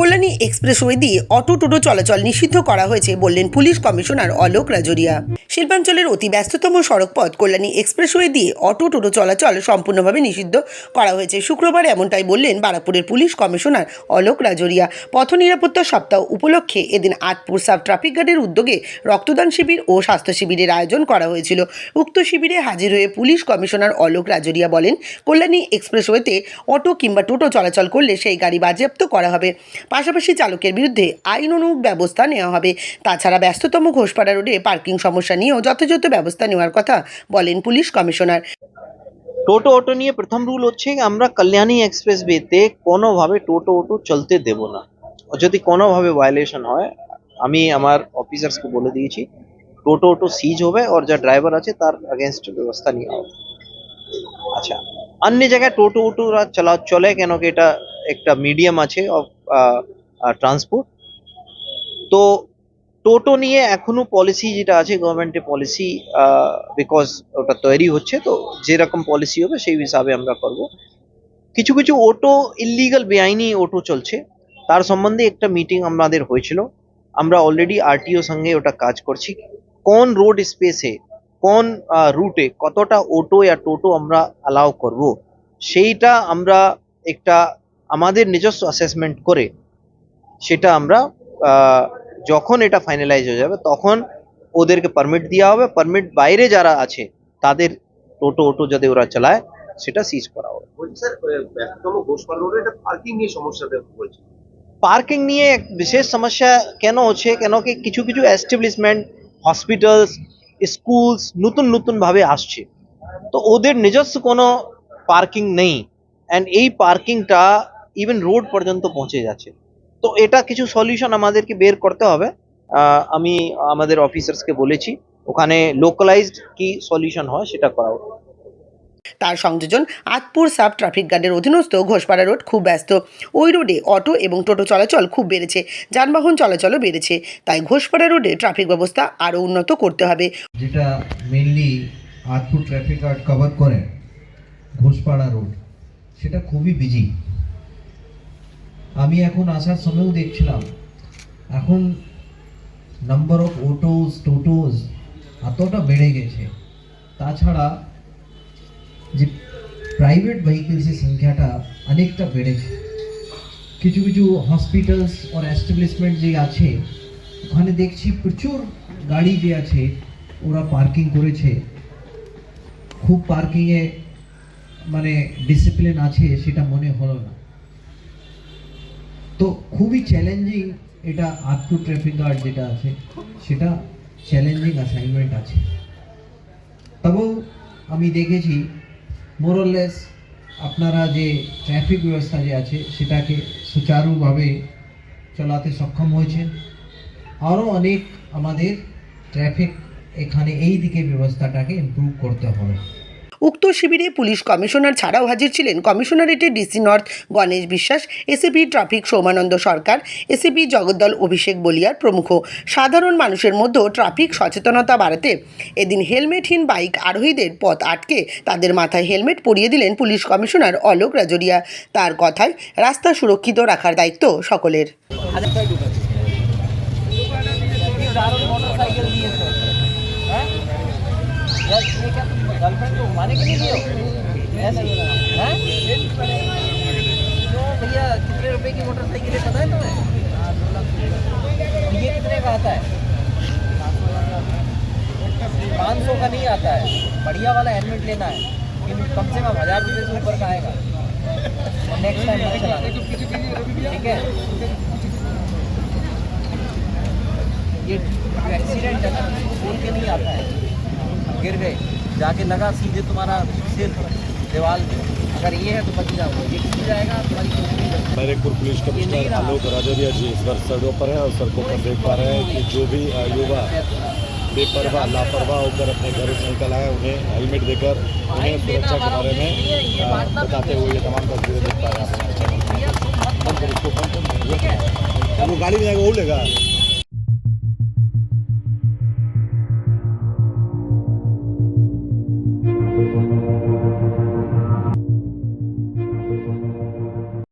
Kalyani expressway দিয়ে auto টোটো চলাচল নিষিদ্ধ করা হয়েছে বললেন পুলিশ কমিশনার অলোক রাজরিয়া। শিল্পাঞ্চলের অতি ব্যস্ততম সড়কপথ কল্যাণী এক্সপ্রেসওয়ে দিয়ে অটো টোটো চলাচল সম্পূর্ণভাবে নিষিদ্ধ করা হয়েছে। শুক্রবার এমনটাই বললেন বারাকপুরের পুলিশ কমিশনার অলোক রাজরিয়া। পথ নিরাপত্তা সপ্তাহ উপলক্ষে এদিন আটপুর সাব ট্রাফিক গার্ডের উদ্যোগে রক্তদান শিবির ও স্বাস্থ্য শিবিরের আয়োজন করা হয়েছিল। উক্ত শিবিরে হাজির হয়ে পুলিশ কমিশনার অলোক রাজরিয়া বলেন, কল্যাণী এক্সপ্রেসওয়েতে অটো কিংবা টোটো চলাচল করলে সেই গাড়ি বাজেয়াপ্ত করা হবে। পাশাপাশি চালকের বিরুদ্ধে আইন অনুক ব্যবস্থা নেওয়া হবে। তাছাড়া ব্যস্ততম ঘোষপাড়া রোডে পার্কিং সমস্যা নিয়েও যথাযথ ব্যবস্থা নেওয়ার কথা বলেন পুলিশ কমিশনার। টোটো অটো নিয়ে প্রথম রুল হচ্ছে আমরা কল্যাণী এক্সপ্রেস ওয়েতে কোনোভাবে টোটো অটো চলতে দেব না। যদি কোনোভাবে ভায়োলেশন হয়, আমি আমার অফিসার্সকে বলে দিয়েছি, টোটো অটো সিজ হবে আর যা ড্রাইভার আছে তার অ্যাগেনস্ট ব্যবস্থা নেওয়া হবে। আচ্ছা অন্য জায়গায় টোটো অটোরা চলা, চলে কেন কি এটা একটা মিডিয়াম আছে ট্রান্সপোর্ট তো টোটো নিয়ে এখনও পলিসি যেটা আছে গভর্নমেন্টের পলিসি বিকজ ওটা তৈরি হচ্ছে, তো যেরকম পলিসি হবে সেই হিসাবে আমরা করব। কিছু কিছু অটো ইলিগাল বেআইনি অটো চলছে। তার সম্বন্ধে একটা মিটিং আমাদের হয়েছিল। আমরা অলরেডি আরটিও সঙ্গে ওটা কাজ করছি। কোন রোড স্পেসে কোন রুটে কতটা অটো या টোটো আমরা অ্যালাউ করব, সেইটা আমরা একটা আমাদের নিজস্ব অ্যাসেসমেন্ট করে সেটা আমরা যখন এটা ফাইনালাইজ হয়ে যাবে তখন ওদেরকে পারমিট দেওয়া হবে। পারমিট বাইরে যারা আছে তাদের টোটো অটো যাতে ওরা চালায় সেটা সিজ করা হবে। পার্কিং নিয়ে বিশেষ সমস্যা কেন হচ্ছে কেন কি কিছু কিছু এস্টাবলিশমেন্ট হসপিটালস স্কুলস নতুন নতুন ভাবে আসছে। তো ওদের নিজস্ব কোনো পার্কিং নেই। অ্যান্ড এই পার্কিংটা ইভেন রোড পর্যন্ত পৌঁছে যাচ্ছে। তো এটা কিছু সলিউশন আমাদেরকে বের করতে হবে। আমি আমাদের অফিসার্সকে বলেছি ওখানে লোকালাইজড কি সলিউশন হয় সেটা করা তার সংযোজন আতপুর সাব ট্রাফিক গার্ডের অধীনস্থ ঘোষপাড়া রোড খুব ব্যস্ত। ওই রোডে অটো এবং টোটো চলাচল খুব বেড়েছে যানবাহন চলাচলও বেড়েছে। তাই ঘোষপাড়া রোডে ট্রাফিক ব্যবস্থা আরও উন্নত করতে হবে। যেটা mainly Atpur traffic guard cover করে ঘোষপাড়া রোড সেটা খুবই বিজি আমি এখন আসার সময়ও দেখছিলাম। এখন নাম্বার অফ অটোস টোটোস এতটা বেড়ে গেছে। তাছাড়া যে প্রাইভেট ভেহিকেলসের সংখ্যাটা অনেকটা বেড়েছে। কিছু কিছু হসপিটালস আর এস্টাবলিশমেন্ট যে আছে, ওখানে দেখছি প্রচুর গাড়ি যে আছে, ওরা পার্কিং করেছে। খুব পার্কিংয়ে মানে ডিসিপ্লিন আছে, সেটা মনে হলো না। তো খুবই চ্যালেঞ্জিং এটা আটটু ট্রাফিক গার্ড যেটা আছে, সেটা চ্যালেঞ্জিং অ্যাসাইনমেন্ট আছে। তবেও আমি দেখেছি মোরলেস আপনারা যে ট্রাফিক ব্যবস্থা যে আছে, সেটাকে সুচারুভাবে চালাতে সক্ষম হয়েছেন। আরও অনেক আমাদের ট্রাফিক এখানে এই দিকে ব্যবস্থাটাকে ইমপ্রুভ করতে হবে। উক্ত শিবিরে পুলিশ কমিশনার ছাড়াও হাজির ছিলেন কমিশনারেটের DC north Ganesh Biswas ACP traffic Soumananda Sarkar ACP Jagaddal Abhishek Baliyar প্রমুখ। সাধারণ মানুষের মধ্যেও ট্রাফিক সচেতনতা বাড়াতে এদিন হেলমেটহীন বাইক আরোহীদের পথ আটকে তাদের মাথায় হেলমেট পরিয়ে দিলেন পুলিশ কমিশনার অলোক রাজরিয়া। তার কথায় রাস্তা সুরক্ষিত রাখার দায়িত্ব সকলের। गर्लफ्रेंड भैया कितने रुपए की मोटरसाइकिल कितने का आता है पाँच सौ का नहीं आता है बढ़िया वाला हेलमेट लेना है हज़ार रुपये से ऊपर का आएगा ठीक है ये एक्सीडेंट है ना बोल के नहीं आता है। गिर गए जाके लगा सीधे तुम्हारा सिर दीवार पे। अगर ये है तो बच जाओगे ये गिर जाएगा तुम्हारी बैरकपुर पुलिस कमिश्नर आलोक राजौरिया जी इस बार सड़कों पर हैं और सड़कों पर देख पा रहे हैं कि जो भी युवा बेपरवाह लापरवाह होकर अपने घरों से निकल आए उन्हें हेलमेट देकर उन्हें सुरक्षा के बारे में बताते हुए ये तमाम तस्वीरें देख पा रहे हैं। वो गाड़ी में जाएगा वो लेगा।